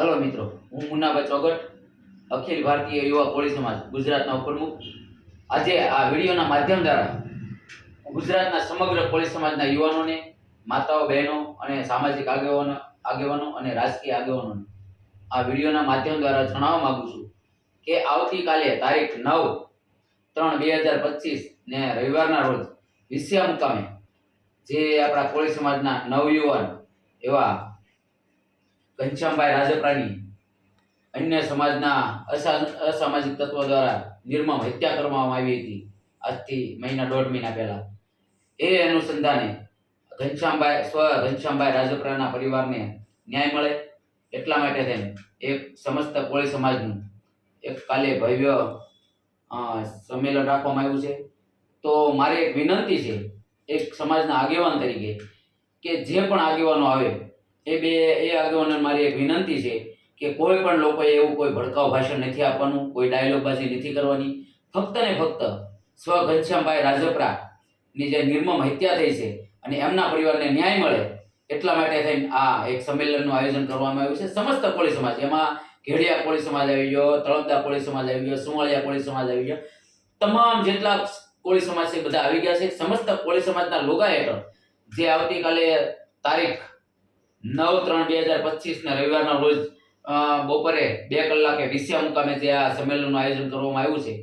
Hello મિત્રો, હું મુન્નાભાઈ ચોગટ, અખિલ ભારતીય યુવા કોળી સમાજ, ગુજરાતના ઉપપ્રમુખ. આજે આ વિડીયોના માધ્યમ દ્વારા ગુજરાતના સમગ્ર કોળી સમાજના યુવાનોને, માતાઓ, બહેનો અને સામાજિક આગેવાનો આગેવાનો અને રાજકીય આગેવાનોને આ વિડીયોના માધ્યમ દ્વારા જણાવવા માગું છું કે આવતીકાલે તારીખ નવ ત્રણ બે હજાર પચીસ ને રવિવારના રોજ વિસ્યા મુકામે જે આપણા કોળી સમાજના નવયુવાન એવા ઘનશ્યામભાઈ રાજપરાની અન્ય સમાજના અસા- અસામાજિક તત્વો દ્વારા નિર્મમ હત્યા કરવામાં આવી હતી આજથી મહિના દોઢ મહિના પહેલા. એ અનુસંધાને ઘનશ્યામભાઈ, સ્વ ઘનશ્યામભાઈ રાજપરાના પરિવારને ન્યાય મળે એટલા માટે થઈને એક સમસ્ત કોળી સમાજનું એક કાલે ભવ્ય સંમેલન રાખવામાં આવ્યું છે. તો મારી એક વિનંતી છે એક સમાજના આગેવાન તરીકે કે જે પણ આગેવાનો આવે એ બે, એ આગેવાનોને મારી એક વિનંતી છે કે કોઈ પણ લોકોએ એવું કોઈ ભડકાઉ ભાષણ નથી આપવાનું, કોઈ ડાયલોગબાજી નથી કરવાની. ફક્ત ને ફક્ત સ્વ ઘનશ્યામભાઈ રાજપરા ની જે નિર્મમ હત્યા થઈ છે અને એમના પરિવારને ન્યાય મળે એટલા માટે થઈને આ એક સંમેલનનું આયોજન કરવામાં આવ્યું છે. સમસ્ત કોળી સમાજ, એમાં ઘેડિયા કોળી સમાજ આવી ગયો, તળપદા કોળી સમાજ આવી ગયો સુમાળિયા કોળી સમાજ આવી ગયો. તમામ જેટલા કોળી સમાજ છે બધા આવી ગયા છે. સમસ્ત કોળી સમાજના લોગા હેઠળ જે આવતીકાલે તારીખ નવ ત્રણ બે હજાર પચીસ ના રવિવારના રોજ બપોરે બે કલાકે વિસ્યા મુકામે જે આ સંમેલનનું આયોજન કરવામાં આવ્યું છે,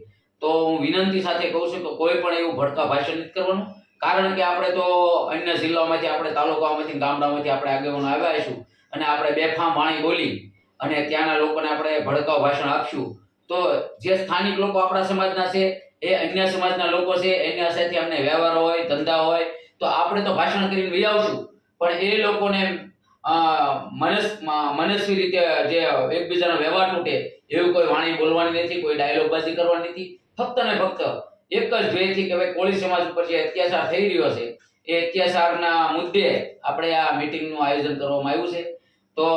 તો હું વિનંતી સાથે કહું છું કે કોઈ પણ એવું ભડકા ભાષણ નથી કરવાનું. કારણ કે આપણે તો અન્ય જિલ્લાઓમાંથી, આપણે તાલુકાઓમાંથી, ગામડાઓમાંથી આપણે આગેવાનો આવ્યા છું અને આપણે બેફામ વાણી બોલી અને ત્યાંના લોકોને આપણે ભડકાઉ ભાષણ આપશું. તો જે સ્થાનિક લોકો આપણા સમાજના છે, એ અન્ય સમાજના લોકો છે, એના સાથે અમને વ્યવહાર હોય, ધંધા હોય, તો આપણે તો ભાષણ કરીને લઈ આવશું પણ એ લોકોને મનસ મનસ્વી રીતે જે એકબીજાનો વ્યવહાર તૂટે એવું કોઈ વાણી બોલવાની નથી, કોઈ ડાયલોગબાજી કરવાની નથી. ફક્ત ને ફક્ત એક જ ધ્યેયથી કે ભાઈ કોળી સમાજ ઉપર જે અત્યાચાર થઈ રહ્યો છે, એ અત્યાચારના મુદ્દે આપણે આ મીટિંગનું આયોજન કરવામાં આવ્યું છે. તો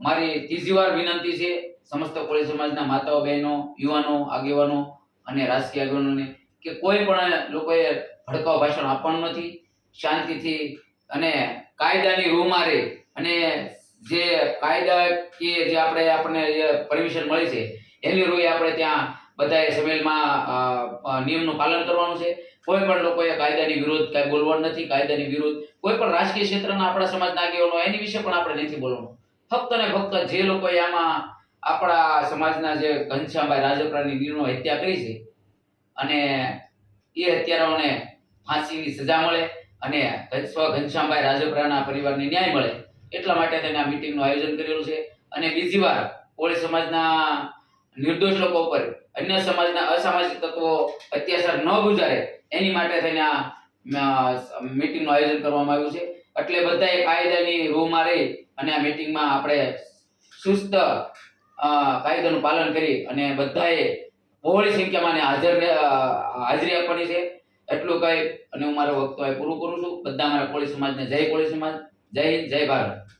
મારી ત્રીજી વાર વિનંતી છે સમસ્ત કોળી સમાજના માતાઓ, બહેનો, યુવાનો, આગેવાનો અને રાજકીય આગેવાનોને કે કોઈ પણ લોકોએ ભડકાઉ ભાષણ આપવાનું નથી. શાંતિથી અને કાયદાની રૂમાં રહી અને જે કાયદા કે જે આપણે આપણને જે પરમિશન મળી છે, એની રૂએ આપણે ત્યાં બધાએ સંમેલમાં નિયમનું પાલન કરવાનું છે. કોઈ પણ લોકોએ કાયદાની વિરુદ્ધ કાંઈ બોલવાનું નથી, કાયદાની વિરુદ્ધ કોઈ પણ રાજકીય ક્ષેત્રના આપણા સમાજના આગેવાનો એની વિશે પણ આપણે નથી બોલવાનું. ફક્ત ને ફક્ત જે લોકોએ આમાં આપણા સમાજના જે ઘનશ્યામભાઈ રાજપરાની નિર્ણય હત્યા કરી છે, અને એ હત્યારાઓને ફાંસીની સજા મળે, અને સ્વ ઘનશ્યામભાઈ રાજપરાના પરિવારને ન્યાય મળે એટલા માટે તેને આ મીટિંગનું આયોજન કરેલું છે. અને બીજી વાર કોળી સમાજના નિર્દોષ લોકો ઉપર, અન્ય સમાજના અસામાજિક તત્વો અત્યાચાર ન ગુજારે, એની માટે થઈને આ મીટિંગનું આયોજન કરવામાં આવ્યું છે. એટલે બધાએ કાયદાની રૂમાં રહી અને આ મીટિંગમાં આપણે સુસ્ત કાયદાનું પાલન કરી અને બધાએ બહોળી સંખ્યામાં હાજર હાજરી આપવાની છે. એટલું કહી અને હું મારો વક્તવ્ય પૂરું કરું છું. બધા મારા કોળી સમાજને જય કોળી સમાજ. જય હિન્દ જય ભારત.